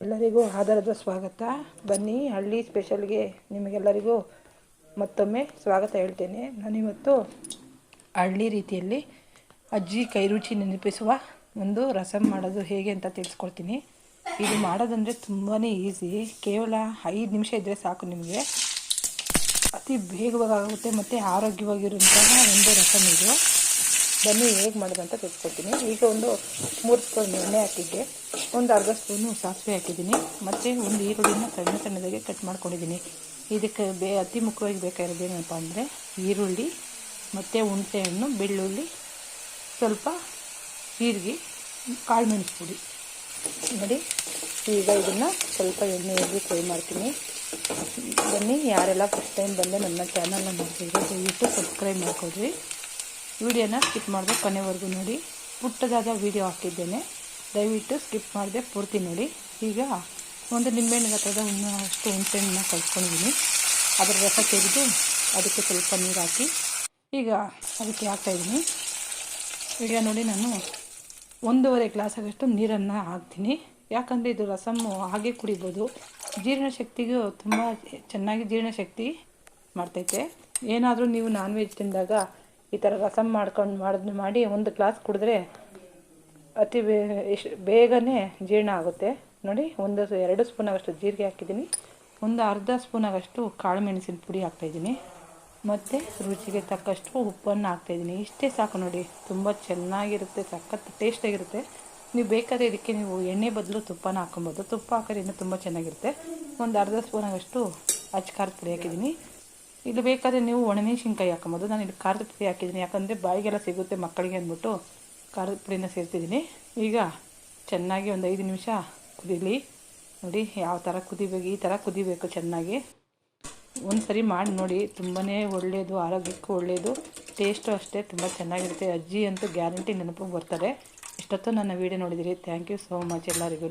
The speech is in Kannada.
ಎಲ್ಲರಿಗೂ ಆಧಾರದ ಸ್ವಾಗತ. ಬನ್ನಿ, ಹಳ್ಳಿ ಸ್ಪೆಷಲ್ಗೆ ನಿಮಗೆಲ್ಲರಿಗೂ ಮತ್ತೊಮ್ಮೆ ಸ್ವಾಗತ ಹೇಳ್ತೇನೆ. ನಾನಿವತ್ತು ಹಳ್ಳಿ ರೀತಿಯಲ್ಲಿ ಅಜ್ಜಿ ಕೈ ರುಚಿ ನೆನಪಿಸುವ ಒಂದು ರಸಮ್ ಮಾಡೋದು ಹೇಗೆ ಅಂತ ತಿಳಿಸ್ಕೊಡ್ತೀನಿ. ಇದು ಮಾಡೋದಂದರೆ ತುಂಬಾ ಈಸಿ. ಕೇವಲ ಐದು ನಿಮಿಷ ಇದ್ದರೆ ಸಾಕು ನಿಮಗೆ. ಅತಿ ಬೇಗವಾಗುತ್ತೆ ಮತ್ತು ಆರೋಗ್ಯವಾಗಿರುವಂತಹ ಒಂದು ರಸಮ್ ಇದು. ಬನ್ನಿ, ಹೇಗೆ ಮಾಡೋದಂತ ತಿಳ್ಕೊತೀನಿ ಈಗ ಒಂದು ಮೂರು ಸ್ಪೂನ್ ಎಣ್ಣೆ ಹಾಕಿದ್ದೆ. ಒಂದು ಅರ್ಧ ಸ್ಪೂನು ಸಾಸಿವೆ ಹಾಕಿದ್ದೀನಿ. ಮತ್ತು ಒಂದು ಈರುಳ್ಳಿನ ಸಣ್ಣ ಸಣ್ಣದಾಗಿ ಕಟ್ ಮಾಡ್ಕೊಂಡಿದ್ದೀನಿ. ಇದಕ್ಕೆ ಬೇ, ಅತಿ ಮುಖ್ಯವಾಗಿ ಬೇಕಾಗಿರೋದು ಏನಪ್ಪ ಅಂದರೆ ಈರುಳ್ಳಿ, ಮತ್ತು ಹುಣಸೆಹಣ್ಣು ಬೆಳ್ಳುಳ್ಳಿ, ಸ್ವಲ್ಪ ಜೀರಿಗೆ ಕಾಳು ಮೆಣಸು ಪುಡಿ. ನೋಡಿ, ಈಗ ಇದನ್ನು ಸ್ವಲ್ಪ ಎಣ್ಣೆಯಲ್ಲಿ ಫ್ರೈ ಮಾಡ್ತೀನಿ. ಬನ್ನಿ, ಯಾರೆಲ್ಲ ಫಸ್ಟ್ ಟೈಮ್ ಬಂದೆ, ನನ್ನ ಚಾನಲ್ನ ನೋಡ್ತಿದ್ರೆ ದಯವಿಟ್ಟು ಸಬ್ಸ್ಕ್ರೈಬ್ ಮಾಡ್ಕೊಡ್ರಿ ವಿಡಿಯೋನ ಸ್ಕಿಪ್ ಮಾಡಿದೆ ಕೊನೆವರೆಗೂ ನೋಡಿ. ಪುಟ್ಟದಾದ ವಿಡಿಯೋ ಹಾಕಿದ್ದೇನೆ. ದಯವಿಟ್ಟು ಸ್ಕಿಪ್ ಮಾಡಿದೆ ಪೂರ್ತಿ ನೋಡಿ. ಈಗ ಒಂದು ನಿಂಬೆಹಣ್ಣು ಗಾತ್ರದ ಅಷ್ಟು ಹುಣಸೆಹಣ್ಣನ್ನ ಕಲ್ಸ್ಕೊಂಡಿದ್ದೀನಿ. ಅದರ ರಸ ತೆಗೆದು ಅದಕ್ಕೆ ಸ್ವಲ್ಪ ನೀರು ಹಾಕಿ ಈಗ ಅದಕ್ಕೆ ಹಾಕ್ತಾಯಿದ್ದೀನಿ ಈಗ ನೋಡಿ ನಾನು ಒಂದೂವರೆ ಗ್ಲಾಸಾಗಷ್ಟು ನೀರನ್ನು ಹಾಕ್ತೀನಿ. ಯಾಕಂದರೆ ಇದು ರಸಮ್ಮು ಹಾಗೆ ಕುಡಿಬೋದು. ಜೀರ್ಣಶಕ್ತಿಗೂ ತುಂಬ ಚೆನ್ನಾಗಿ ಜೀರ್ಣಶಕ್ತಿ ಮಾಡ್ತೈತೆ. ಏನಾದರೂ ನೀವು ನಾನ್ ವೆಜ್ ತಿಂದಾಗ ಈ ಥರ ರಸಮ್ ಮಾಡ್ಕೊಂಡು ಮಾಡಿದ್ ಮಾಡಿ ಒಂದು ಗ್ಲಾಸ್ ಕುಡಿದ್ರೆ ಅತಿ ಬೇಗನೆ ಜೀರ್ಣ ಆಗುತ್ತೆ. ನೋಡಿ, ಒಂದು ಎರಡು ಸ್ಪೂನ್ ಆಗಷ್ಟು ಜೀರಿಗೆ ಹಾಕಿದ್ದೀನಿ. ಒಂದು ಅರ್ಧ ಸ್ಪೂನ್ ಕಾಳುಮೆಣಸಿನ ಕಾಳು ಮೆಣಸಿನ ಪುಡಿ ಹಾಕ್ತಾಯಿದ್ದೀನಿ ಮತ್ತು ರುಚಿಗೆ ತಕ್ಕಷ್ಟು ಉಪ್ಪನ್ನು ಹಾಕ್ತಾಯಿದ್ದೀನಿ ಇಷ್ಟೇ ಸಾಕು ನೋಡಿ. ತುಂಬ ಚೆನ್ನಾಗಿರುತ್ತೆ, ಸಖತ್ ಟೇಸ್ಟಾಗಿರುತ್ತೆ ನೀವು ಬೇಕಾದರೆ ಇದಕ್ಕೆ ನೀವು ಎಣ್ಣೆ ಬದಲು ತುಪ್ಪನ ಹಾಕೊಬೋದು ತುಪ್ಪ ಹಾಕೋದ್ರಿಂದ ತುಂಬ ಚೆನ್ನಾಗಿರುತ್ತೆ. ಒಂದು ಅರ್ಧ ಸ್ಪೂನ್ ಆಗಷ್ಟು ಅಚ್ಚ ಖಾರದ ಪುಡಿ ಹಾಕಿದ್ದೀನಿ. ಇಲ್ಲಿ ಬೇಕಾದರೆ ನೀವು ಒಣಮೆಣಸಿನ್ಕಾಯಿ ಹಾಕೊಬೋದು ನಾನು ಇಲ್ಲಿ ಖಾರದ ಪುಡಿ ಹಾಕಿದ್ದೀನಿ. ಯಾಕಂದರೆ ಬಾಯಿಗೆಲ್ಲ ಸಿಗುತ್ತೆ ಮಕ್ಕಳಿಗೆ ಅಂದ್ಬಿಟ್ಟು ಖಾರದ ಪುಡಿನ ಸೇರ್ತಿದ್ದೀನಿ. ಈಗ ಚೆನ್ನಾಗಿ ಒಂದು ಐದು ನಿಮಿಷ ಕುದೀಲಿ. ನೋಡಿ ಯಾವ ಥರ ಕುದಿಬೇಕು, ಈ ಥರ ಕುದಿಬೇಕು ಚೆನ್ನಾಗಿ. ಒಂದು ಸರಿ ಮಾಡಿ ನೋಡಿ. ತುಂಬಾ ಒಳ್ಳೆಯದು ಆರೋಗ್ಯಕ್ಕೂ ಒಳ್ಳೆಯದು ಟೇಸ್ಟು ಅಷ್ಟೇ ತುಂಬ ಚೆನ್ನಾಗಿರುತ್ತೆ. ಅಜ್ಜಿ ಅಂತೂ ಗ್ಯಾರಂಟಿ ನೆನಪಿಗೆ ಬರ್ತಾರೆ. ಇಷ್ಟೊತ್ತು ನನ್ನ ವೀಡಿಯೋ ನೋಡಿದಿರಿ. ಥ್ಯಾಂಕ್ ಯು ಸೋ ಮಚ್ ಎಲ್ಲರಿಗೂ